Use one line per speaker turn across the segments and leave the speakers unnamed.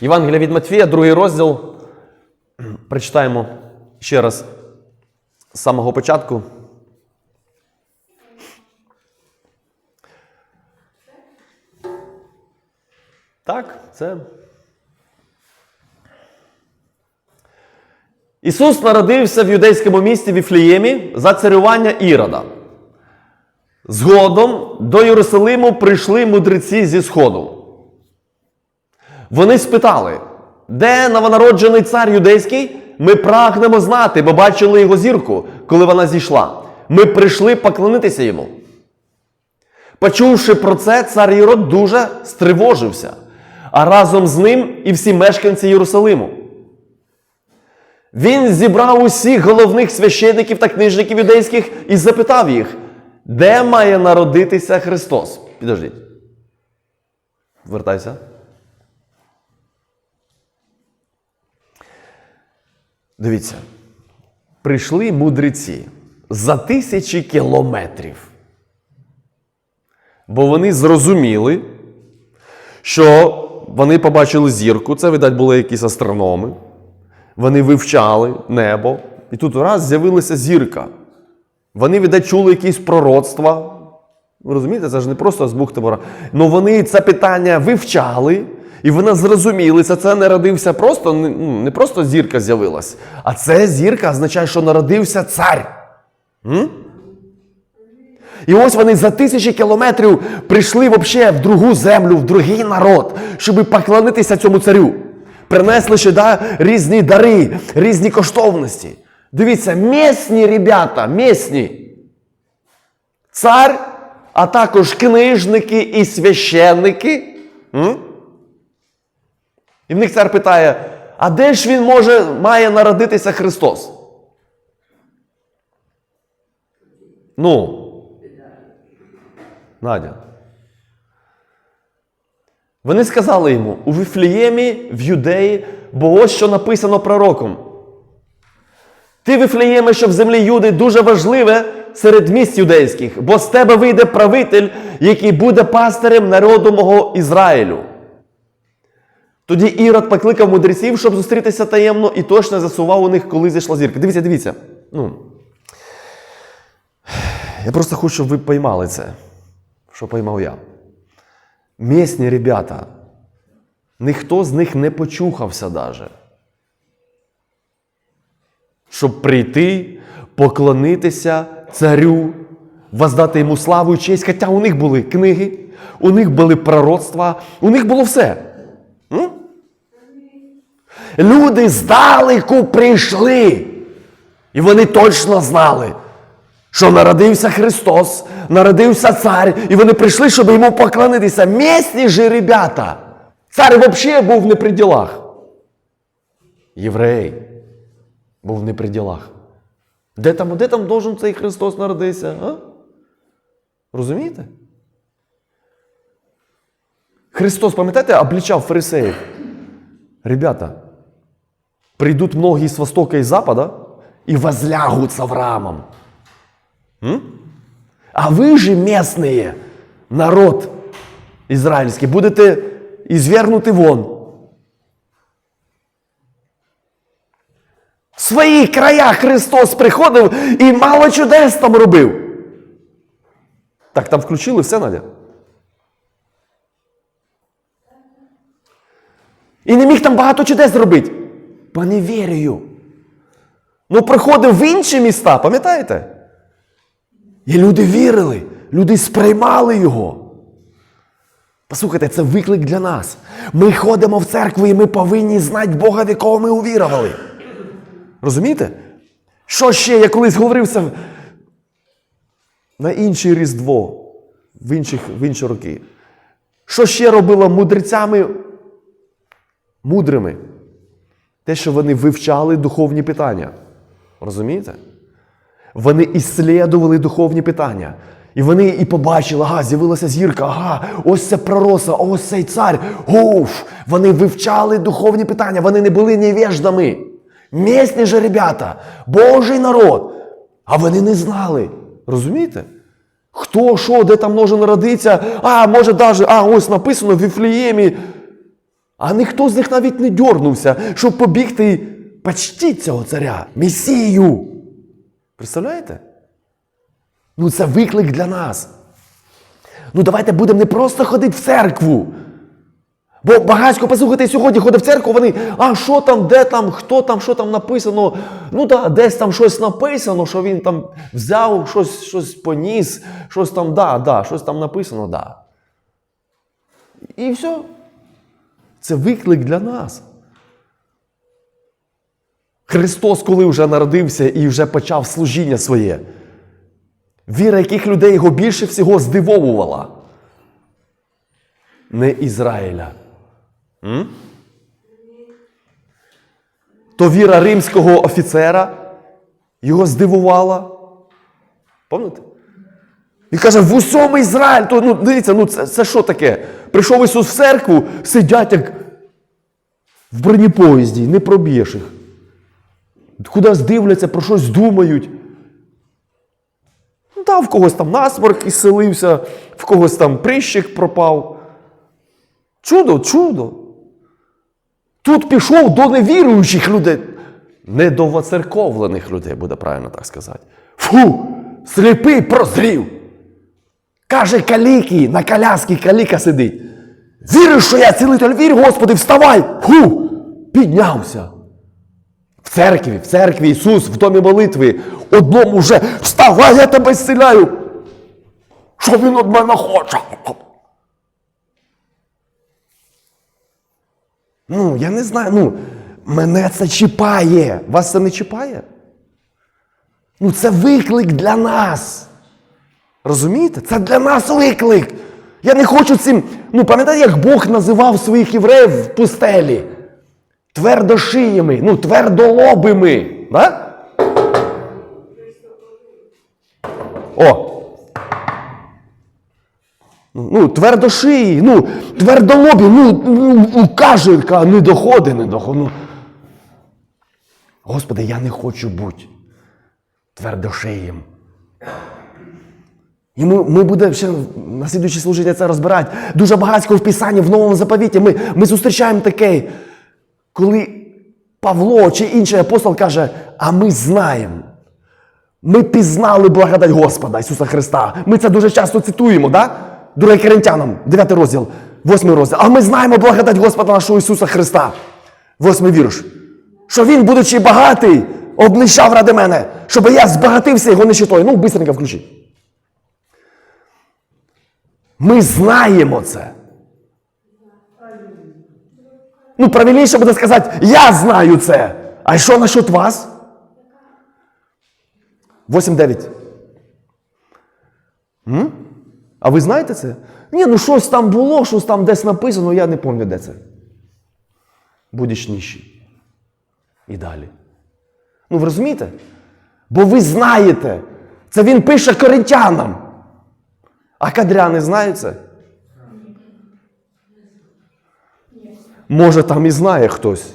Євангелія від Матфія, другий розділ. Прочитаємо ще раз з самого початку. Так, це. Ісус народився в юдейському місті Віфліємі за царювання Ірода. Згодом до Єрусалиму прийшли мудреці зі Сходу. Вони спитали, де новонароджений цар юдейський? Ми прагнемо знати, бо бачили його зірку, коли вона зійшла. Ми прийшли поклонитися йому. Почувши про це, цар Ірод дуже стривожився, а разом з ним і всі мешканці Єрусалиму. Він зібрав усіх головних священників та книжників юдейських і запитав їх, де має народитися Христос? Підождіть. Вертайся. Дивіться. Прийшли мудреці за тисячі кілометрів. Бо вони зрозуміли, що вони побачили зірку, це, видать, були якісь астрономи. Вони вивчали небо, і тут раз з'явилася зірка. Вони, видать, чули якісь пророцтва. Ви розумієте, це ж не просто з бухти бора. Ну вони це питання вивчали, і вони зрозуміли, що це не родився просто, не- ну, просто зірка з'явилась, а це зірка означає, що народився цар. М? І ось вони за тисячі кілометрів прийшли вообще в другу землю, в другий народ, щоб поклонитися цьому царю. Принесли сюди різні дари, різні коштовності. Дивіться, місні ребята, місні. Цар, а також книжники і священники. М? І в них цар питає: а де ж він може, має народитися Христос? Ну, Надя. Вони сказали йому у Вифлеємі в Юдеї, бо ось що написано пророком. Ти, Вифлеєме, що в землі Юди дуже важливе серед міст юдейських, бо з тебе вийде правитель, який буде пастирем народу мого Ізраїлю. Тоді Ірод покликав мудреців, щоб зустрітися таємно, і точно засував у них, коли зійшла зірка. Дивіться, дивіться. Ну, я просто хочу, щоб ви поймали це, що поймав я. Місні ребята, ніхто з них не почухався даже. Щоб прийти, поклонитися царю, воздати йому славу і честь. Хоча у них були книги, у них були пророцтва, у них було все. Люди здалеку прийшли. І вони точно знали, що народився Христос, народився цар, і вони прийшли, щоб йому поклонитися. Місні же ребята. Цар взагалі був не при ділах. Єврей був не при ділах. Де там, де там должен цей Христос народитися? А? Розумієте? Христос, пам'ятаєте, обличав фарисеїв. Ребята, придут многие с востока и запада и возлягут с Авраамом. М? А вы же местные, народ израильский, будете извергнуты вон. В своїх краях Христос приходив і мало чудес там робив. Так, там включили все, Надя? І не міг там багато чудес зробити. По невірію. Ну, приходив в інші міста, пам'ятаєте? І люди вірили, люди сприймали його. Послухайте, це виклик для нас. Ми ходимо в церкву і ми повинні знати Бога, в якого ми увірували. Розумієте? Що ще? Я колись говорився на інше Різдво, в, інших, в інші роки. Що ще робило мудрецями мудрими? Те, що вони вивчали духовні питання. Розумієте? Вони іслідували духовні питання. І вони і побачили, ага, з'явилася зірка, ага, ось це пророса, ось цей цар. Уф! Вони вивчали духовні питання, вони не були невеждами. Місні же ребята, Божий народ. А вони не знали. Розумієте? Хто, що, де там може народитися? А, може, навіть, а, ось написано в Віфліємі. А ніхто з них навіть не дьорнувся, щоб побігти і почтіть цього царя, Месію. Представляєте? Ну, це виклик для нас. Ну, давайте будемо не просто ходити в церкву. Бо багатько, послухайте, сьогодні ходить в церкву, вони, а що там, де там, хто там, що там написано. Ну да, десь там щось написано, що він там взяв, щось, щось поніс, щось там, да, да, щось там написано, да. І все. Це виклик для нас. Христос, коли вже народився і вже почав служіння своє, віра яких людей його більше всього здивовувала. Не Ізраїля. М? То віра римського офіцера його здивувала. Пам'ятаєте? Він каже, в усьому Ізраїль. То, ну, дивіться, ну це, це що таке? Прийшов Ісус в церкву, сидять як в бронепоїзді, не проб'єш їх. Кудись дивляться, про щось думають. Ну, та, в когось там насморк ісцелився, в когось там прищик пропав. Чудо, чудо. Тут пішов до невіруючих людей. Не до воцерковлених людей, буде правильно так сказати. Фу! Сліпий прозрів. Каже каліки, на коляскі каліка сидить. Віриш, що я цілитель, вір, Господи, вставай! Фу! Піднявся. В церкві, в церкві Ісус, в домі молитви, одному вже вставай, я тебе зціляю. Що він від мене хоче? Ну, я не знаю, ну, мене це чіпає. Вас це не чіпає? Ну, це виклик для нас. Розумієте? Це для нас виклик. Я не хочу цим. Ну, пам'ятаєте, як Бог називав своїх євреїв в пустелі? Твердошиями, ну, твердолобими. Да? О! Ну, твердошиї, ну, твердолобі, ну, ну у кажика не доходить, не доходить. Ну. Господи, я не хочу бути твердошиєм. І ми, ми будемо ще на слідуючі служіння це розбирати. Дуже багатько в Писанні, в новому заповіті. Ми, ми зустрічаємо таке, коли Павло чи інший апостол каже, а ми знаємо. Ми пізнали благодать Господа Ісуса Христа. Ми це дуже часто цитуємо, да? 2 Коринтянам, 9 розділ, 8 розділ. А ми знаємо благодать Господа нашого Ісуса Христа. 8 вірш. Що Він, будучи багатий, обнищав ради мене, щоб я збагатився його нищетою. Ну, бистренько включи. Ми знаємо це. Ну, правильніше буде сказати, я знаю це. А що насчет вас? 8-9. М? А ви знаєте це? Ні, ну щось там було, щось там десь написано, я не пам'ятаю, де це. Будеш ніщий. І далі. Ну, ви розумієте? Бо ви знаєте. Це він пише коринтянам. А кадряни знають це? Може, там і знає хтось.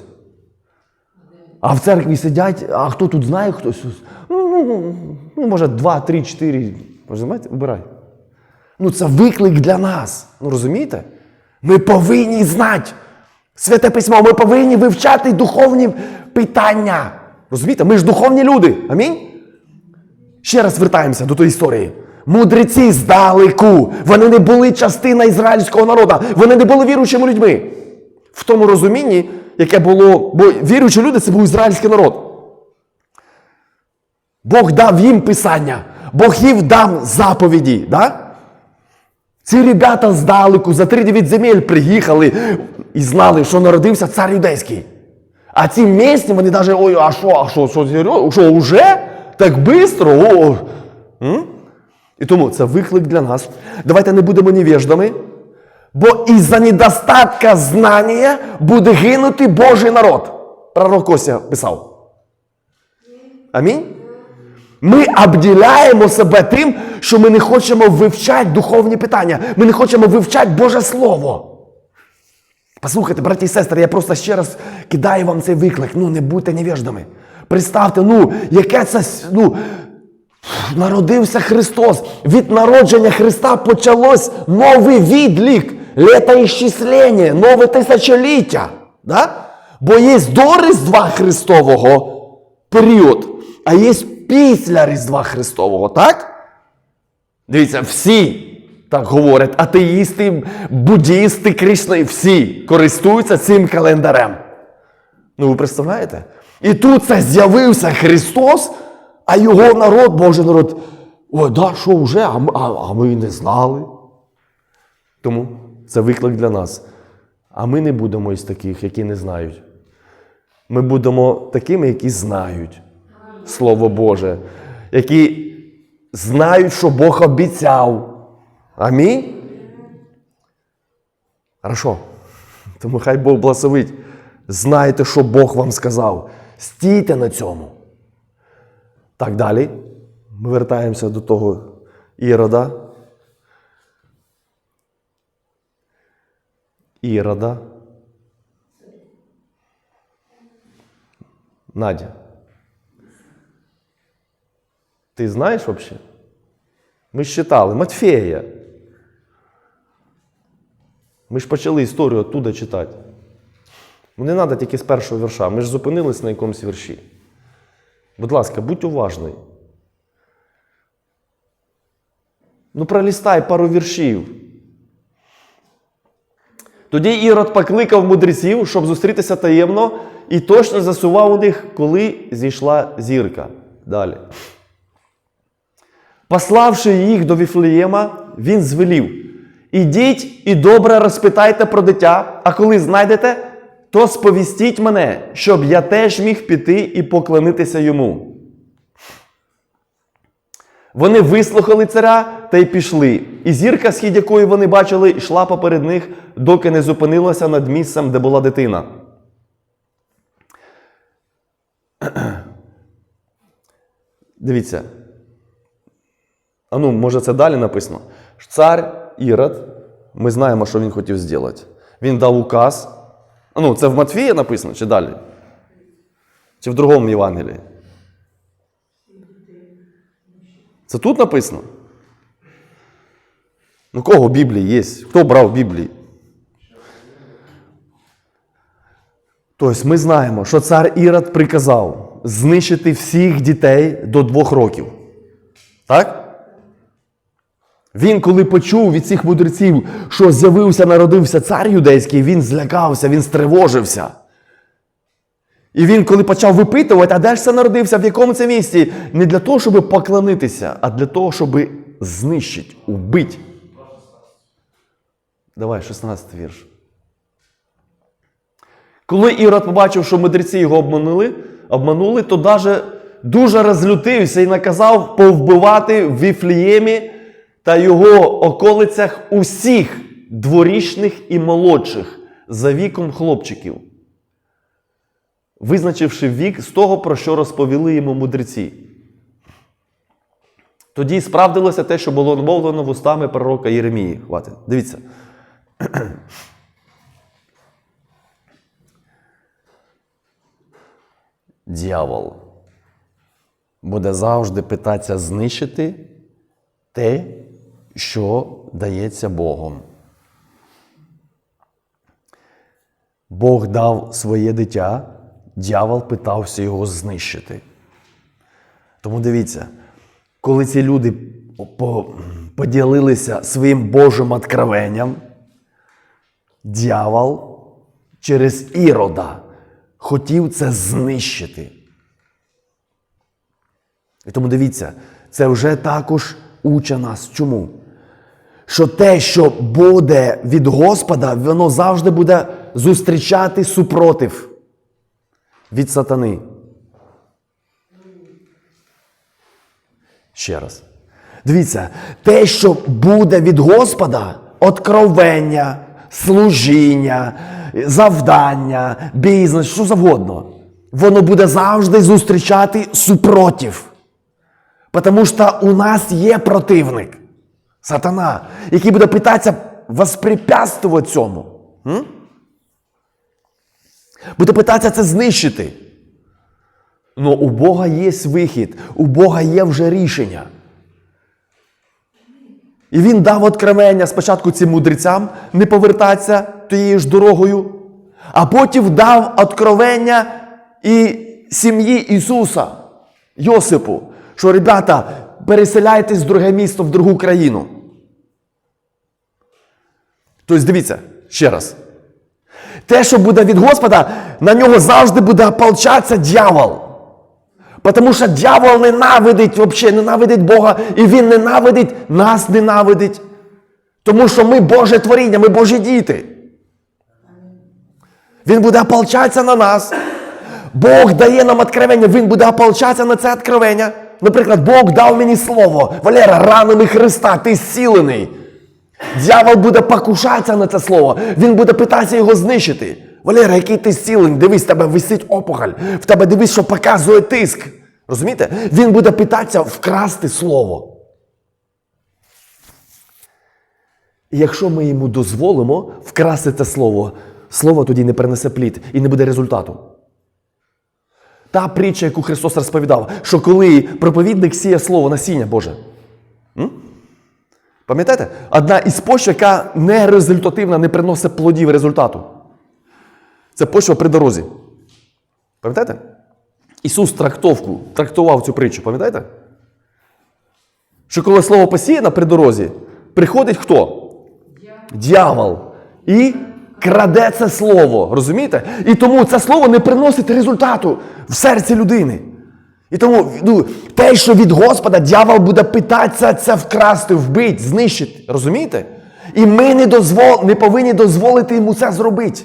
А в церкві сидять, а хто тут знає хтось? Ну, ну, ну, може, два, три, чотири. Розумієте? Вибирай. Ну, це виклик для нас. Ну, розумієте? Ми повинні знати. Святе письмо, ми повинні вивчати духовні питання. Розумієте? Ми ж духовні люди. Амінь? Ще раз вертаємося до тої історії. Мудреці здалеку. Вони не були частина ізраїльського народу. Вони не були віруючими людьми. В тому розумінні, яке було, бо віруючі люди це був ізраїльський народ. Бог дав їм писання, Бог їм дав заповіді. Да? Ці ребята здалеку за 3-9 земель приїхали і знали, що народився цар юдейський. А ці місні, вони навіть, ой, а що, а що, що, що вже? Так швидко? І тому це виклик для нас. Давайте не будемо невеждами, бо із-за недостатка знання буде гинути Божий народ. Пророк Ося писав. Амінь. Ми обділяємо себе тим, що ми не хочемо вивчати духовні питання. Ми не хочемо вивчати Боже Слово. Послухайте, браті і сестри, я просто ще раз кидаю вам цей виклик. Ну, не будьте невеждами. Представте, ну, яке це. ну, Народився Христос. Від народження Христа почалось новий відлік. летоісчислення, нове тисячоліття. Да? Бо є до Різдва Христового період, а є після Різдва Христового, так? Дивіться, всі так говорять, атеїсти, буддісти, кришни, всі користуються цим календарем. Ну, ви представляєте? І тут це з'явився Христос, а його народ, Божий народ, ой, да, що вже, а а, а ми не знали. Тому це виклик для нас. А ми не будемо із таких, які не знають. Ми будемо такими, які знають Слово Боже, які знають, що Бог обіцяв. Амінь. Хорошо. Тому хай Бог благословить. Знайте, що Бог вам сказав. Стійте на цьому. Так далі. Ми вертаємося до того Ірода. Ірода. Надя. Ти знаєш взагалі? Ми ж читали Матфея. Ми ж почали історію оттуда читати. Ну, не треба тільки з першого вірша. Ми ж зупинились на якомусь вірші. Будь ласка, будь уважний. Ну, пролістай пару віршів. Тоді Ірод покликав мудреців, щоб зустрітися таємно, і точно засував у них, коли зійшла зірка. Далі. Пославши їх до Віфлеєма, він звелів: Ідіть і добре розпитайте про дитя, а коли знайдете, то сповістіть мене, щоб я теж міг піти і поклонитися йому. Вони вислухали царя та й пішли. І зірка, схід якої вони бачили, йшла поперед них, доки не зупинилася над місцем, де була дитина. Дивіться. А ну, може, це далі написано. Цар Ірод, ми знаємо, що він хотів зробити. Він дав указ. Ну, це в Матфія написано чи далі? Чи в другому Євангелії? Це тут написано? Ну, кого Біблії є? Хто брав Біблії? Тобто ми знаємо, що цар Ірод приказав знищити всіх дітей до двох років. Так? Він, коли почув від цих мудреців, що з'явився, народився цар юдейський, він злякався, він стривожився. І він, коли почав випитувати, а де ж це народився, в якому це місці, не для того, щоб поклонитися, а для того, щоб знищити, убити. Давай, 16 вірш. Коли Ірод побачив, що мудреці його обманули, обманули, то даже дуже розлютився і наказав повбивати в Віфліємі та його околицях усіх дворічних і молодших за віком хлопчиків, визначивши вік з того, про що розповіли йому мудреці. Тоді справдилося те, що було мовлено вустами пророка Єремії. Хватить. Дивіться. Дьявол буде завжди питатися знищити те, що дається Богом. Бог дав своє дитя, дьявол питався його знищити. Тому дивіться, коли ці люди поділилися своїм Божим откровенням, дьявол через ірода хотів це знищити. І тому дивіться, це вже також уча нас. Чому? Що те, що буде від Господа, воно завжди буде зустрічати супротив від сатани. Ще раз. Дивіться, те, що буде від Господа, откровення, служіння, завдання, бізнес, що завгодно, воно буде завжди зустрічати супротив. Тому що у нас є противник, сатана, який буде питатися воспрепятствувати цьому. М? Буде питатися це знищити. Но у Бога є вихід, у Бога є вже рішення. І він дав откровення спочатку цим мудрецям не повертатися тією ж дорогою, а потім дав откровення і сім'ї Ісуса, Йосипу, що, ребята, переселяйтесь в друге місто, в другу країну. Тобто, дивіться, ще раз. Те, що буде від Господа, на нього завжди буде ополчатися дьявол. Тому що дьявол ненавидить взагалі, ненавидить Бога, і він ненавидить нас ненавидить. Тому що ми Боже творіння, ми Божі діти. Він буде ополчатися на нас. Бог дає нам откровення, Він буде ополчатися на це откровення. Наприклад, Бог дав мені слово. Валера, ранами Христа, ти зцілений. Дьявол буде покушатися на це слово. Він буде питатися його знищити. Валера, який ти зцілений, дивись, в тебе висить опухоль, в тебе дивись, що показує тиск. Розумієте? Він буде питатися вкрасти слово. І якщо ми йому дозволимо вкрасти це слово, слово тоді не перенесе плід і не буде результату. Та притча, яку Христос розповідав, що коли проповідник сіє слово насіння Боже. М? Пам'ятаєте? Одна із почв, яка не результативна, не приносить плодів результату. Це почва при дорозі. Пам'ятаєте? Ісус трактовку, трактував цю притчу, пам'ятаєте? Що коли слово посіяно при дорозі, приходить хто? Дьявол. І краде це слово. Розумієте? І тому це слово не приносить результату в серці людини. І тому ну, те, що від Господа дьявол буде питатися це вкрасти, вбити, знищити. Розумієте? І ми не, дозвол, не повинні дозволити йому це зробити.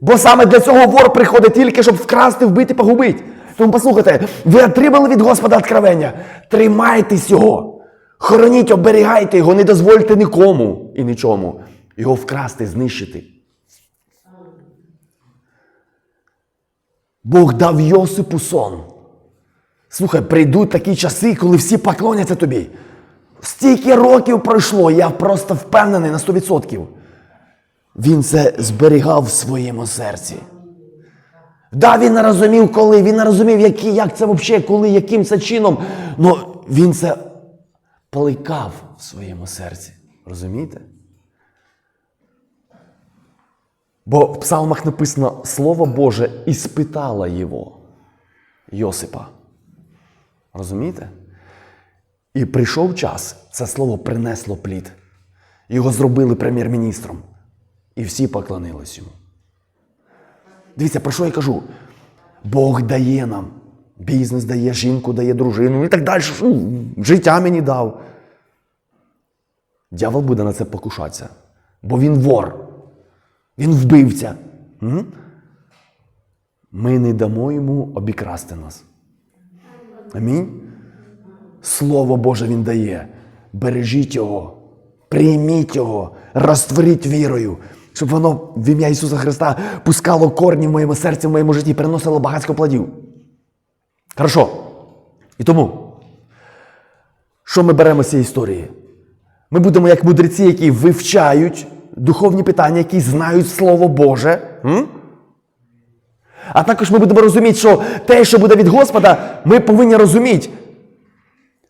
Бо саме для цього вор приходить тільки, щоб вкрасти, вбити, погубити. Тому послухайте, ви отримали від Господа откровення. Тримайтесь його. Хороніть, оберігайте його, не дозвольте нікому і нічому його вкрасти, знищити. Бог дав Йосипу сон. Слухай, прийдуть такі часи, коли всі поклоняться тобі. Стільки років пройшло, я просто впевнений на 100%. Він це зберігав в своєму серці. Да, він не розумів, коли, він не розумів, які, як це взагалі, коли, яким це чином. але він це плекав в своєму серці. Розумієте? Бо в псалмах написано Слово Боже і спитала його, Йосипа. Розумієте? І прийшов час, це слово принесло плід. Його зробили прем'єр-міністром. І всі поклонились йому. Дивіться, про що я кажу? Бог дає нам. Бізнес дає, жінку дає, дружину і так далі. Ну, життя мені дав. Дявол буде на це покушатися. Бо він вор. Він вбивця. Ми не дамо йому обікрасти нас. Амінь. Слово Боже Він дає. Бережіть його, прийміть його, розтворіть вірою, щоб воно в ім'я Ісуса Христа пускало корні в моєму серці, в моєму житті, приносило багатько плодів. Хорошо. І тому, що ми беремо з цієї історії? Ми будемо як мудреці, які вивчають духовні питання, які знають Слово Боже. М? А також ми будемо розуміти, що те, що буде від Господа, ми повинні розуміти,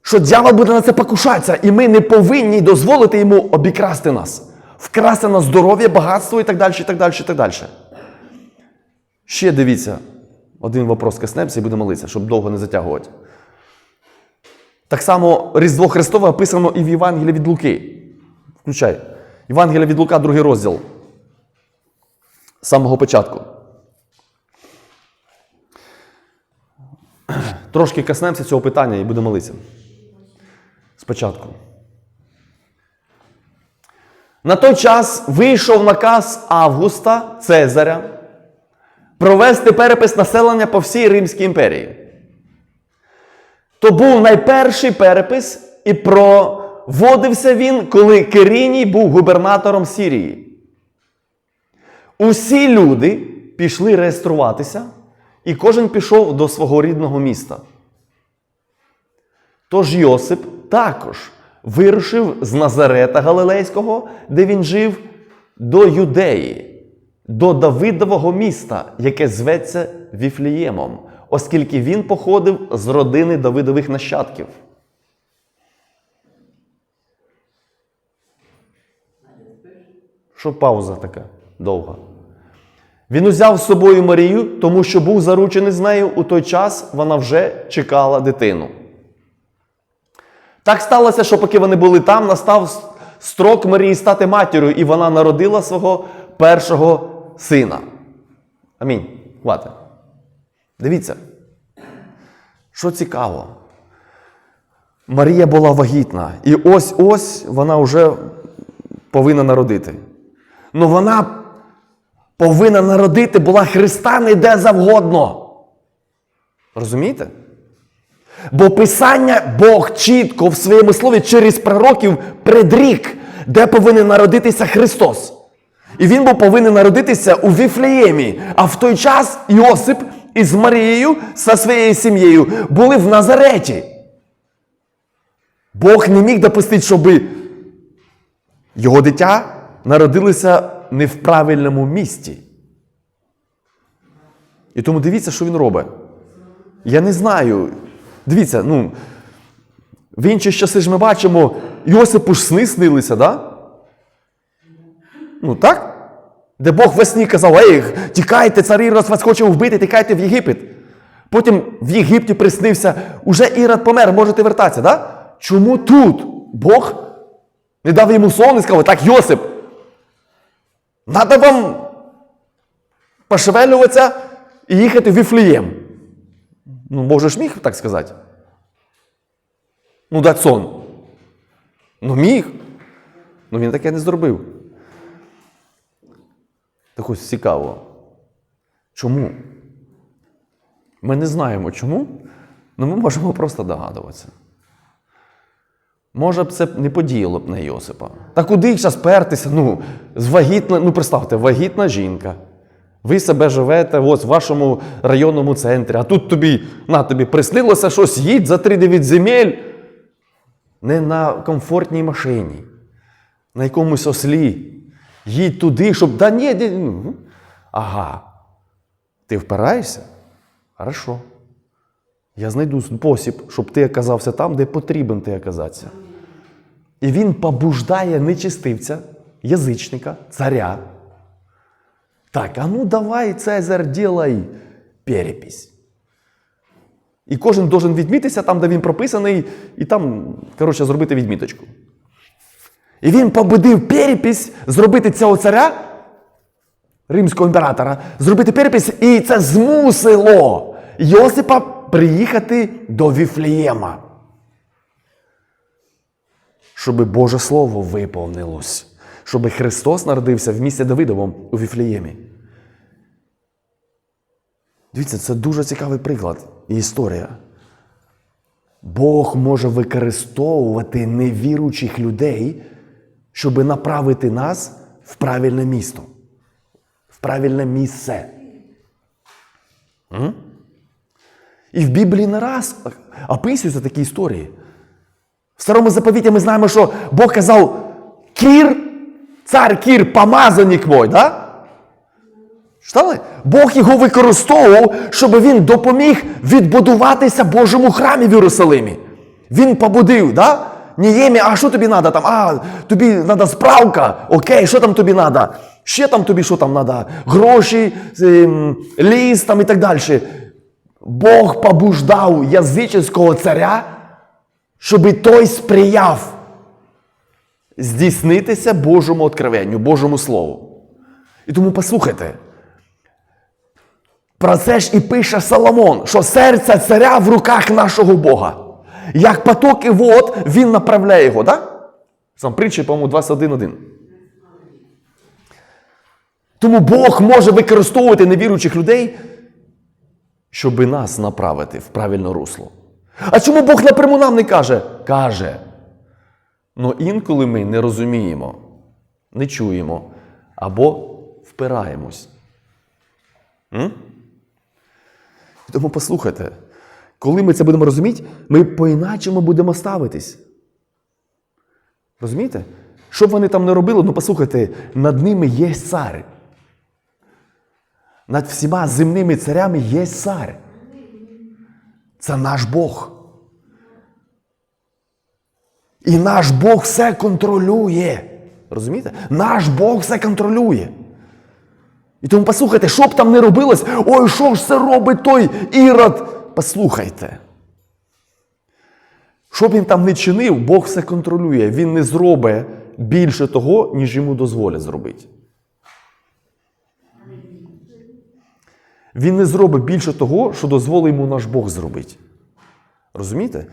що дьявол буде на це покушатися, і ми не повинні дозволити йому обікрасти нас, вкрасти на здоров'я, багатство і так далі, і так далі, і так далі. Ще дивіться, один вопрос коснемося і будемо молитися, щоб довго не затягувати. Так само Різдво Христове описано і в Євангелії від Луки. Включай. Євангелія від Лука, другий розділ. З самого початку. Трошки коснемося цього питання і будемо молитися. Спочатку. На той час вийшов наказ Августа Цезаря провести перепис населення по всій Римській імперії. То був найперший перепис, і проводився він, коли Кириній був губернатором Сірії. Усі люди пішли реєструватися, і кожен пішов до свого рідного міста. Тож Йосип також вирушив з Назарета Галилейського, де він жив, до Юдеї, до Давидового міста, яке зветься Віфліємом, оскільки він походив з родини Давидових нащадків. Що пауза така довга? Він узяв з собою Марію, тому що був заручений з нею у той час вона вже чекала дитину. Так сталося, що поки вони були там, настав строк Марії стати матір'ю, і вона народила свого першого сина. Амінь. Хватить. Дивіться. Що цікаво. Марія була вагітна, і ось ось вона вже повинна народити. Ну вона повинна народити була Христа не де завгодно. Розумієте? Бо Писання Бог чітко в своєму слові через пророків предрік, де повинен народитися Христос. І він був повинен народитися у Віфлеємі. А в той час Йосип із Марією зі своєю сім'єю були в Назареті. Бог не міг допустити, щоб його дитя народилося не в правильному місці. І тому дивіться, що він робить. Я не знаю. Дивіться, ну, в інші часи ж ми бачимо, Йосипу ж сни снилися, да? Ну так? Де Бог во сні казав, ей, тікайте, цар Ірод вас хоче вбити, тікайте в Єгипет. Потім в Єгипті приснився, уже Ірод помер, можете вертатися, да? Чому тут Бог не дав йому сон і сказав, так, Йосип, треба вам пошевелюватися і їхати в Віфлеєм. Ну, може ж міг так сказати? Ну, дати сон. Ну, міг. Ну він таке не зробив. Так ось цікаво. Чому? Ми не знаємо чому, але ми можемо просто догадуватися. Може б це не подіяло б на Йосипа. Та куди зараз пертися? Ну, з вагітна, ну представте, вагітна жінка. Ви себе живете ось в вашому районному центрі, а тут тобі, на тобі приснилося щось, їдь за 3-9 земель. Не на комфортній машині, на якомусь ослі. Їдь туди, щоб. Да ні, ні, ну. Ага. Ти впираєшся? Хорошо. Я знайду спосіб, щоб ти оказався там, де потрібен ти оказатися. І він побуждає нечистивця, язичника, царя. Так, а ну давай, Цезар, делай перепись. І кожен должен відмітитися там, де він прописаний, і там, коротше, зробити відміточку. І він побудив перепись зробити цього царя, римського імператора, зробити перепись, і це змусило Йосипа приїхати до Віфлеєма. Щоб Боже Слово виповнилось, щоб Христос народився в місті Давидовому у Віфлеємі. Дивіться, це дуже цікавий приклад і історія. Бог може використовувати невіруючих людей, щоб направити нас в правильне місто, в правильне місце. І в Біблії не раз описуються такі історії. Старому заповіті ми знаємо, що Бог казав Кір, цар Кір, помазаник мой, да? Читали? Бог його використовував, щоб він допоміг відбудуватися Божому храмі в Єрусалимі. Він побудив, да? Ніємі, а що тобі треба там? А, тобі треба справка. Окей, що там тобі треба? Ще там тобі що там треба? Гроші, ем, ліс там і так далі. Бог побуждав язичського царя, щоб той сприяв здійснитися Божому откровенню, Божому Слову. І тому послухайте. Про це ж і пише Соломон, що серце царя в руках нашого Бога. Як потоки вод, він направляє його, так? Сам притчі, по-моєму, 21.1. Тому Бог може використовувати невіруючих людей, щоб нас направити в правильне русло. А чому Бог напряму нам не каже? Каже. Ну інколи ми не розуміємо, не чуємо або впираємось. М? Тому послухайте, коли ми це будемо розуміти, ми по-іначому будемо ставитись. Розумієте? Що б вони там не робили, ну послухайте, над ними є цар. Над всіма земними царями є цар. Це наш Бог. І наш Бог все контролює. Розумієте? Наш Бог все контролює. І тому послухайте, що б там не робилось, ой, що ж це робить той ірод? Послухайте. Що б він там не чинив, Бог все контролює. Він не зробить більше того, ніж йому дозволять зробити. Він не зробить більше того, що дозволить йому наш Бог зробити. Розумієте?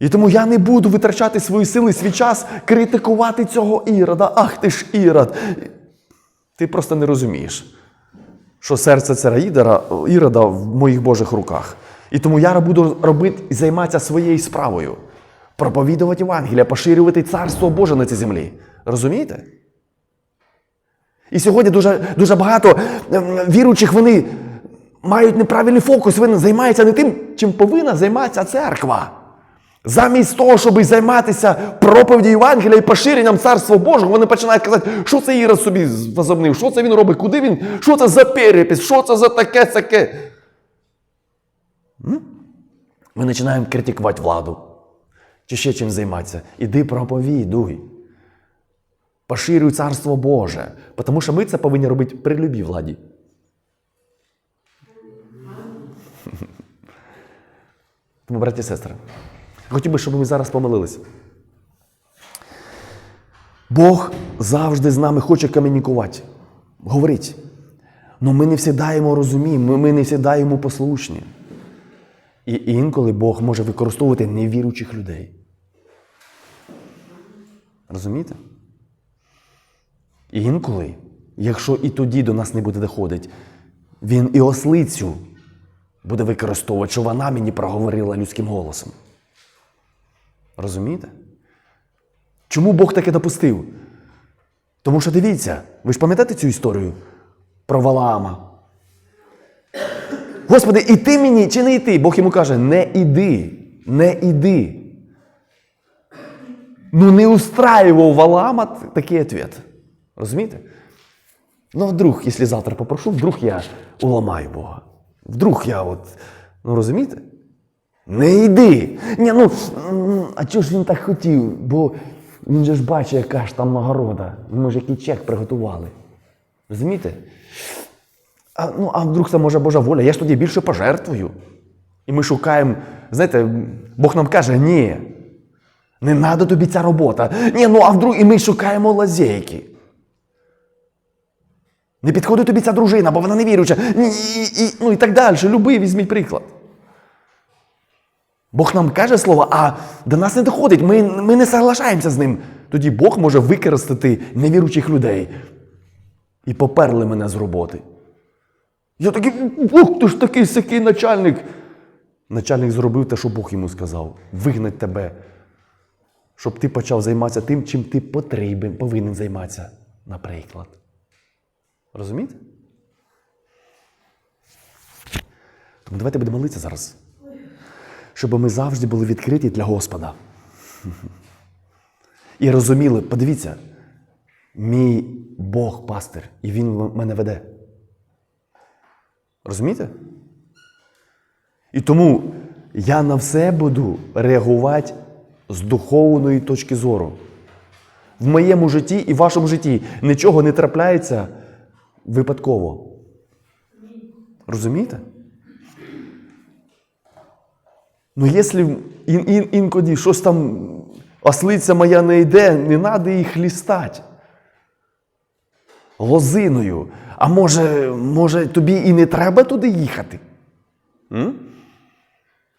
І тому я не буду витрачати свої сили, свій час, критикувати цього ірода. Ах ти ж ірод. Ти просто не розумієш, що серце цара Ідора, ірода в моїх Божих руках. І тому я буду робити і займатися своєю справою. Проповідувати Євангелія, поширювати царство Боже на цій землі. Розумієте? І сьогодні дуже, дуже багато ем, віруючих вони мають неправильний фокус, вони займаються не тим, чим повинна займатися церква. Замість того, щоб займатися проповіддю Євангелія і поширенням Царства Божого, вони починають казати, що це Ірод собі возомнив, що це він робить, куди він, що це за перепис, що це за таке таке. Ми починаємо критикувати владу. Чи ще чим займатися? Іди проповідуй. Поширюй Царство Боже. Тому що ми це повинні робити при любій владі. Тому, браті і сестри, хотів би, щоб ми зараз помолилися. Бог завжди з нами хоче комунікувати, говорить. Але ми не завжди йому розуміємо, ми- не завжди послушні. І інколи Бог може використовувати невіруючих людей. Розумієте? І інколи, якщо і тоді до нас не буде доходити, він і ослицю буде використовувати, що вона мені проговорила людським голосом. Розумієте? Чому Бог таке допустив? Тому що дивіться, ви ж пам'ятаєте цю історію про Валаама? Господи, іти мені чи не йти? Бог йому каже: не іди, не іди. Ну, не устраивал Валаама такий ответ. Розумієте? Ну, вдруг, якщо завтра попрошу, вдруг я уламаю Бога. Вдруг я от. Ну розумієте? Не йди. Ні, ну, а чого ж він так хотів? Бо він же ж бачить, яка ж там нагорода. Ми ж який чек приготували. Розумієте? А, ну, а вдруг це може Божа воля, я ж тоді більше пожертвую. І ми шукаємо, знаєте, Бог нам каже, ні, не треба тобі ця робота. Ні, ну а вдруг і ми шукаємо лазейки. Не підходить тобі ця дружина, бо вона не віруюча. І, ну і так далі. Любий, візьміть приклад. Бог нам каже слово, а до нас не доходить, ми, ми не соглашаємося з ним. Тоді Бог може використати невіруючих людей. І поперли мене з роботи. Я такий, ух, ти ж такий сякий начальник. Начальник зробив те, що Бог йому сказав. Вигнать тебе, щоб ти почав займатися тим, чим ти потрібен, повинен займатися, наприклад. Розумієте? Тому давайте будемо молитися зараз. Щоб ми завжди були відкриті для Господа. І розуміли, подивіться, мій Бог пастир, і Він мене веде. Розумієте? І тому я на все буду реагувати з духовної точки зору. В моєму житті і в вашому житті нічого не трапляється випадково. Розумієте? Ну, якщо ін, ін, інкоді щось там ослиця моя не йде, не треба їх хлістати. Лозиною. А може, може, тобі і не треба туди їхати? М?